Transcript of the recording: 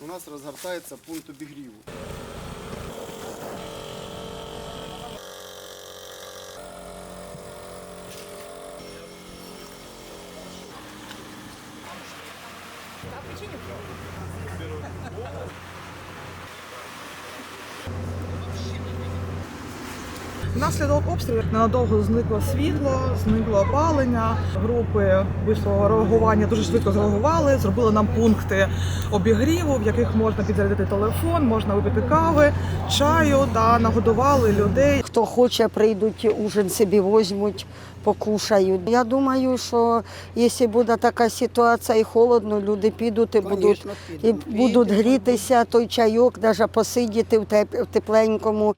У нас розгортається пункт обігріву. Та причині. Внаслідок обстрілів ненадовго зникло світло, зникло опалення. Групи швидкого реагування дуже швидко зреагували, зробили нам пункти обігріву, в яких можна підзарядити телефон, можна випити кави, чаю та нагодували людей. Хто хоче, прийдуть ужин собі візьмуть, покушають. Я думаю, що якщо буде така ситуація і холодно, люди підуть і будуть, і будуть грітися, той чайок, навіть посидіти в тепленькому.